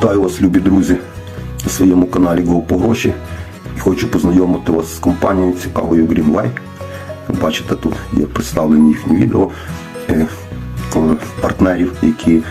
Вітаю вас, любі друзі, на своєму каналі Go по гроші. І хочу познайомити вас з компанією цікавою Greenway. Бачите, тут є представлені їхні відео е, партнерів, які е,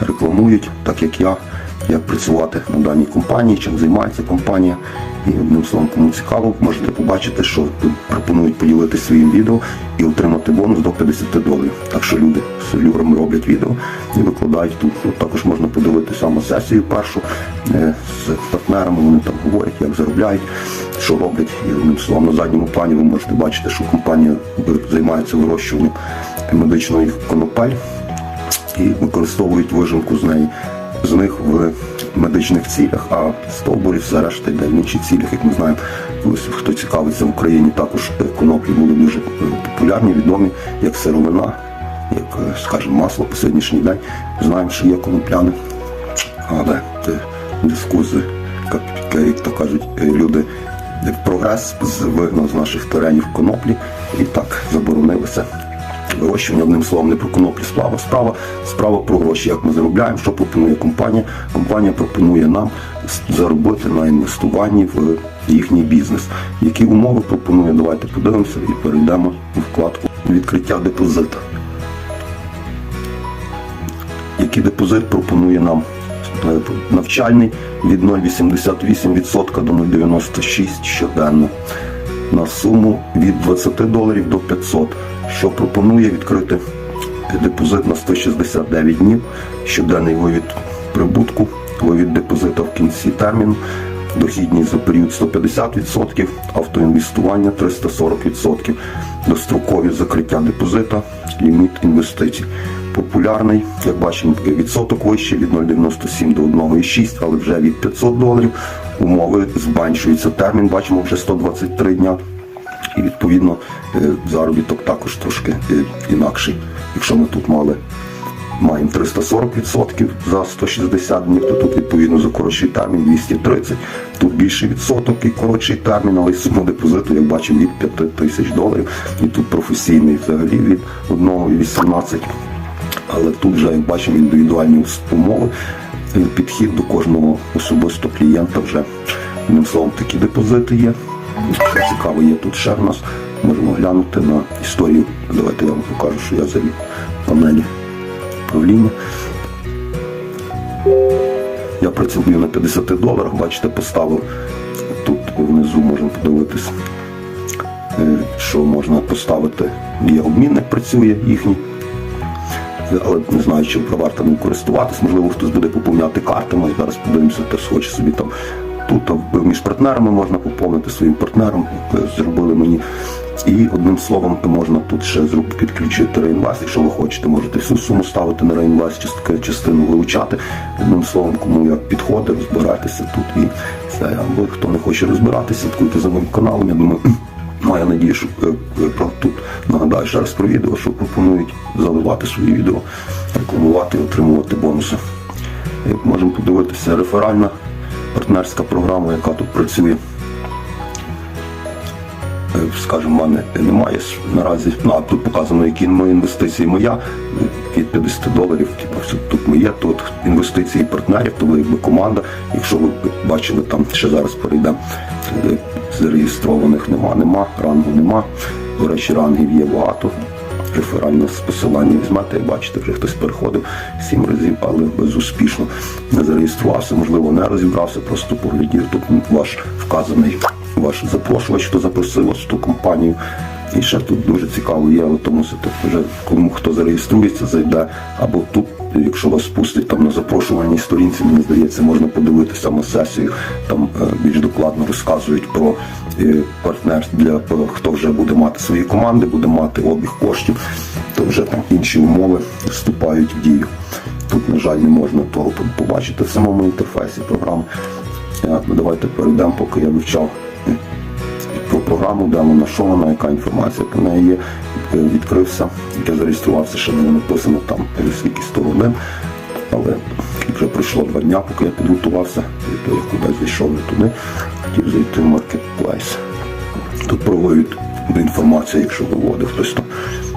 рекламують, так як я, як працювати на даній компанії, чим займається компанія. І одним словом, кому цікаво, можете побачити, що пропонують поділитися своїм відео і отримати бонус до 50 доларів. Так що люди з люрами роблять відео і викладають тут. От також можна подивитися саме сесію першу е, з партнерами. Вони там говорять, як заробляють, що роблять. І одним словом, на задньому плані ви можете бачити, що компанія займається вирощуванням медичної конопель і використовують вижимку з неї з них в медичних цілях, а стовбурі все решта йде в інші цілях, як ми знаємо. Хто цікавиться в Україні, також е, коноплі були дуже е, популярні, відомі як сировина, як, е, скажімо, масло по сьогоднішній день. Знаємо, що є конопляни, але в як, то кажуть люди. Прогрес вигнав з наших теренів коноплі і так заборонилися вирощування одним словом не про коноплі справа. Справа справа про гроші, як ми заробляємо, що пропонує компанія. Компанія пропонує нам заробити на інвестуванні в їхній бізнес. Які умови пропонує? Давайте подивимося і перейдемо у вкладку відкриття депозита. Який депозит пропонує нам е, навчальний від 0,88% до 0,96 щоденно на суму від 20 доларів до 500, що пропонує відкрити депозит на 169 днів, щоденний вивід прибутку, вивід депозита в кінці терміну, дохідність за період 150%, автоінвестування 340%, дострокові закриття депозита, ліміт інвестицій. Популярний, як бачимо, відсоток вище від 0,97 до 1,6, але вже від 500 доларів. Умови зменшуються. Термін бачимо вже 123 дня. І відповідно е, заробіток також трошки е, інакший. Якщо ми тут мали маємо 340% за 160 днів, то тут відповідно за коротший термін 230. Тут більший відсоток і коротший термін, але й сума депозиту, як бачимо, від 5 тисяч доларів. І тут професійний взагалі від 1,18. Але тут вже, як бачимо, індивідуальні умови, е, підхід до кожного особисто клієнта вже. Одним словом, такі депозити є. Цікаво, є тут ще в нас. Можемо глянути на історію. Давайте я вам покажу, що я завів панелі управління. Я працюю на 50 доларах, бачите, поставив тут внизу можемо подивитися, е, що можна поставити. Є обмінник, працює їхній. Але не знаю, чим варто ним користуватись. Можливо, хтось буде поповняти картами. Зараз подивимося, хтось хоче собі там. Тут між партнерами можна поповнити своїм партнером, е, зробили мені. І одним словом, можна тут ще підключити реінвест. Якщо ви хочете, можете всю суму ставити на реінвест, част- частину вилучати. Одним словом, кому як підходить, розбирайтеся тут і все. Або хто не хоче розбиратися, слідкуйте за моїм каналом. Я думаю, Маю надію, що е, е, тут нагадаю ще раз про відео, що пропонують заливати свої відео, рекламувати отримувати бонуси. Е, Можемо подивитися реферальна партнерська програма, яка тут працює. Скажімо, в мене немає наразі. Ну, а тут показано, які мої інвестиції моя від 50 доларів. Типу, все тут моє, тут інвестиції партнерів, то ви якби команда. Якщо ви бачили там, ще зараз перейдемо. е, Зареєстрованих нема, нема, рангу нема. До речі, рангів є багато. Реферальне посилання візьмете, як бачите, вже хтось переходив сім разів, але безуспішно не зареєструвався, можливо, не розібрався, просто поглядів. Тут ваш вказаний ваш запрошувач, хто запросив вас в ту компанію. І ще тут дуже цікаво є, але то мусите вже кому хто зареєструється, зайде. Або тут, якщо вас спустить там на запрошувальній сторінці, мені здається, можна подивитися на сесію. Там е, більш докладно розказують про е, партнерство для хто вже буде мати свої команди, буде мати обіг коштів, то вже там інші умови вступають в дію. Тут, на жаль, не можна того побачити в самому інтерфейсі програми. Е, ну, Давайте перейдемо, поки я вивчав про програму, де вона, що вона, яка інформація про неї є. Е, Відкрився, я зареєструвався, ще не написано там 100 годин. Але вже пройшло два дня, поки я підготувався, і то я кудись зайшов не туди, хотів зайти в маркетплейс. Тут про вивід інформація, якщо виводив хтось там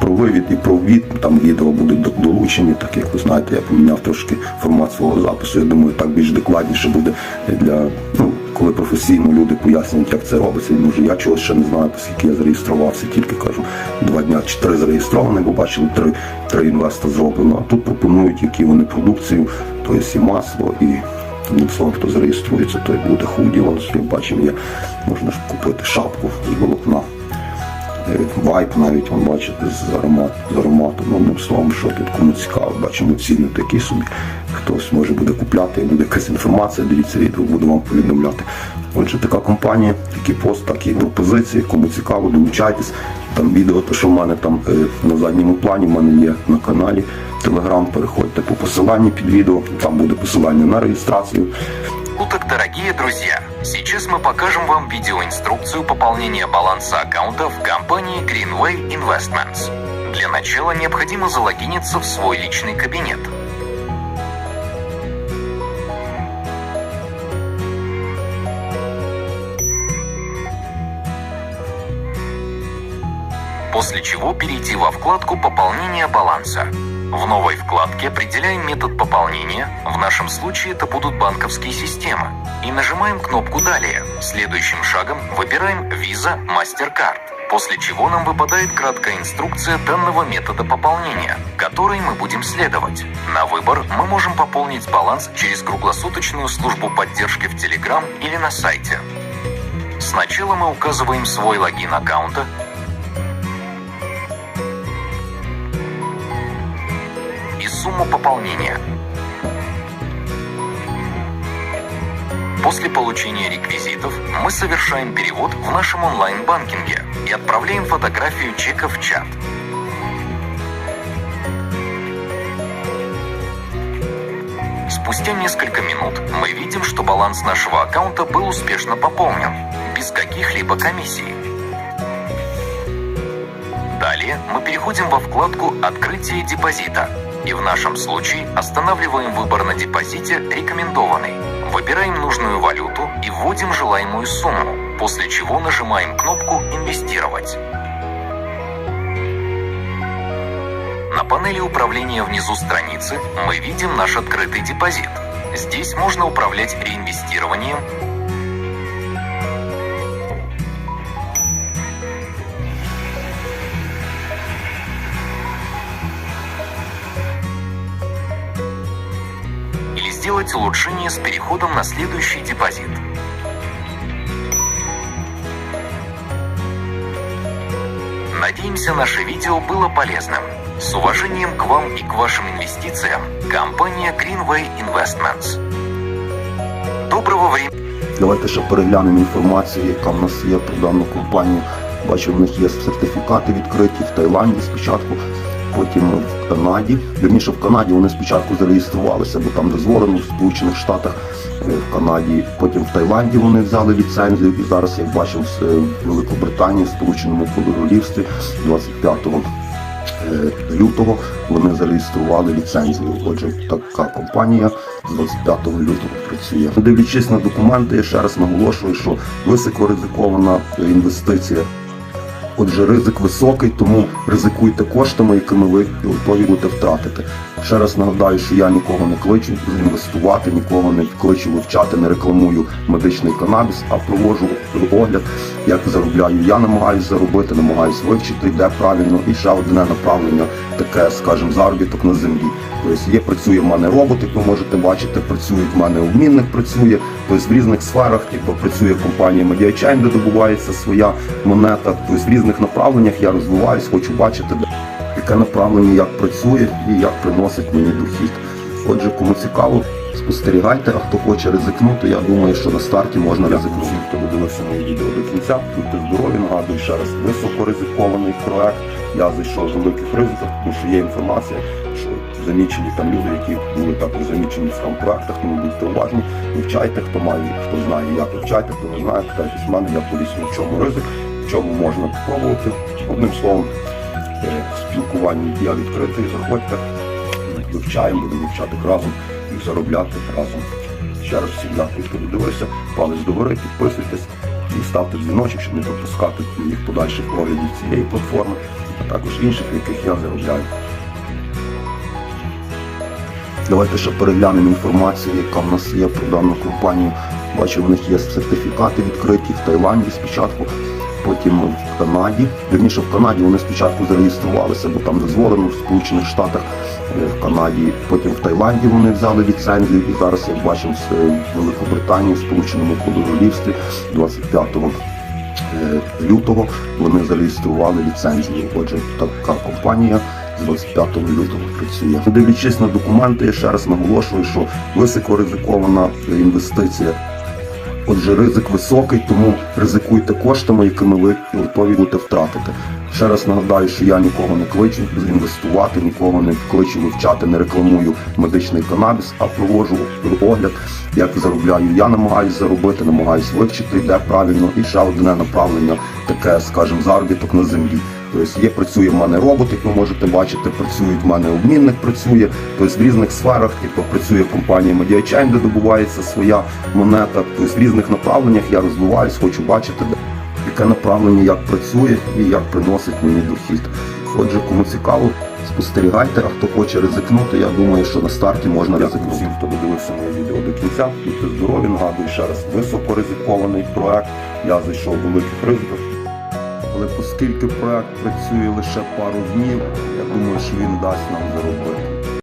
про вивід і про ввід. Там відео будуть долучені, так як ви знаєте, я поміняв трошки формат свого запису. Я думаю, так більш докладніше буде для ну, коли професійно люди пояснюють, як це робиться. І може я чогось ще не знаю, оскільки я зареєструвався, тільки кажу два дня чи три зареєстровані, бо бачили три, три інвеста зроблено. А тут пропонують, які вони продукцію, то є і масло, і одним словом, хто зареєструється, той буде худі. Вон, як бачимо, є можна ж купити шапку з волокна. Вайп навіть ви бачите з аромат, з ароматом. Ну, одним словом, що тут кому цікаво, бачимо ціни такі собі. Хтось може буде купляти, буде якась інформація, дивіться відео, буду вам повідомляти. Отже, така компанія, такий пост, такі пропозиції. Кому цікаво, долучайтесь. Там відео, те, що в мене там е, на задньому плані, в мене є на каналі Telegram. Переходьте по посиланню під відео. Там буде посилання на реєстрацію. Ну так, дорогие друзья, сейчас мы покажем вам видеоинструкцию пополнения баланса аккаунта в компании Greenway Investments. Для начала необходимо залогиниться в свой личный кабинет. После чего перейти во вкладку «Пополнение баланса». В новой вкладке определяем метод пополнения, в нашем случае это будут банковские системы, и нажимаем кнопку «Далее». Следующим шагом выбираем Visa MasterCard, после чего нам выпадает краткая инструкция данного метода пополнения, которой мы будем следовать. На выбор мы можем пополнить баланс через круглосуточную службу поддержки в Telegram или на сайте. Сначала мы указываем свой логин аккаунта, пополнения. После получения реквизитов мы совершаем перевод в нашем онлайн-банкинге и отправляем фотографию чека в чат. Спустя несколько минут мы видим, что баланс нашего аккаунта был успешно пополнен, без каких-либо комиссий. Далее мы переходим во вкладку «Открытие депозита» и в нашем случае останавливаем выбор на депозите «Рекомендованный». Выбираем нужную валюту и вводим желаемую сумму, после чего нажимаем кнопку «Инвестировать». На панели управления внизу страницы мы видим наш открытый депозит. Здесь можно управлять реинвестированием, сделать улучшение с переходом на следующий депозит. Надеемся, наше видео было полезным. С уважением к вам и к вашим инвестициям, компания Greenway Investments. Доброго времени. Давайте ще переглянемо інформацію, яка в нас є про дану компанію. Бачу, в них є сертифікати відкриті в Таїланді спочатку, потім в Канаді. Вірніше, в Канаді вони спочатку зареєструвалися, бо там дозволено в Сполучених Штатах, е, в Канаді. Потім в Таїланді вони взяли ліцензію. І зараз, як бачив, з е, Великобританії, в Сполученому Королівстві 25 е, лютого вони зареєстрували ліцензію. Отже, така компанія з 25 лютого працює. Дивлячись на документи, я ще раз наголошую, що високоризикована інвестиція. Отже, ризик високий, тому ризикуйте коштами, якими ви готові будете втратити. Ще раз нагадаю, що я нікого не кличу інвестувати, нікого не кличу вивчати, не рекламую медичний канабіс, а проводжу огляд, як заробляю. Я намагаюся заробити, намагаюся вивчити, де правильно, і ще одне направлення, таке, скажімо, заробіток на землі. Тобто є, працює в мене робот, як ви можете бачити, працює в мене обмінник, працює, тобто в різних сферах, типу, працює компанія Mediachain, де добувається своя монета. Тобто в різних направленнях я розвиваюсь, хочу бачити, яке направлення як працює і як приносить мені дохід. Отже, кому цікаво, спостерігайте, а хто хоче ризикнути, я думаю, що на старті можна ризикнути. Хто додивився моє відео до кінця, будьте здорові, нагадую ще раз, високоризикований проект. Я зайшов в великих ризиках, тому що є інформація, що замічені там люди, які були також замічені в проектах, тому будьте уважні, вивчайте, хто має, хто знає, як вивчайте, хто не знає, питайтесь в мене, я поясню, в чому ризик, в чому можна спробувати. Одним словом, е, спілкування я відкритий, заходьте, вивчаємо, будемо вивчати разом і заробляти разом. Ще раз всім дякую, хто додивився, палець догори, підписуйтесь і ставте дзвіночок, щоб не пропускати моїх подальших оглядів цієї платформи, а також інших, яких я заробляю. Давайте ще переглянемо інформацію, яка в нас є про дану компанію. Бачу, в них є сертифікати відкриті в Таїланді спочатку, потім в Канаді. Вірніше, в Канаді вони спочатку зареєструвалися, бо там дозволено в Сполучених Штатах, е, в Канаді, потім в Таїланді вони взяли ліцензію. І зараз, як бачимо, в Великобританії, в Сполученому Королівстві 25 е, лютого вони зареєстрували ліцензію. Отже, така компанія з 25 лютого працює. Дивлячись на документи, я ще раз наголошую, що високо ризикована інвестиція. Отже, ризик високий, тому ризикуйте коштами, якими ви готові будете втратити. Ще раз нагадаю, що я нікого не кличу інвестувати, нікого не кличу вивчати, не рекламую медичний канабіс, а проводжу огляд, як заробляю. Я намагаюся заробити, намагаюся вивчити, де правильно, і ще одне направлення, таке, скажімо, заробіток на землі. Тобто є, працює в мене робот, як ви можете бачити, працює в мене обмінник, працює, тобто в різних сферах, типу працює компанія MediaChain, де добувається своя монета. Тобто в різних направленнях я розвиваюсь, хочу бачити, яке направлення як працює і як приносить мені дохід. Отже, кому цікаво, спостерігайте, а хто хоче ризикнути, я думаю, що на старті можна ризикнути. Всім, хто додивився моє відео до кінця, будьте здорові, нагадую ще раз, високоризикований проект. Я зайшов в великих ризиках. Але оскільки проект працює лише пару днів, я думаю, що він дасть нам заробити.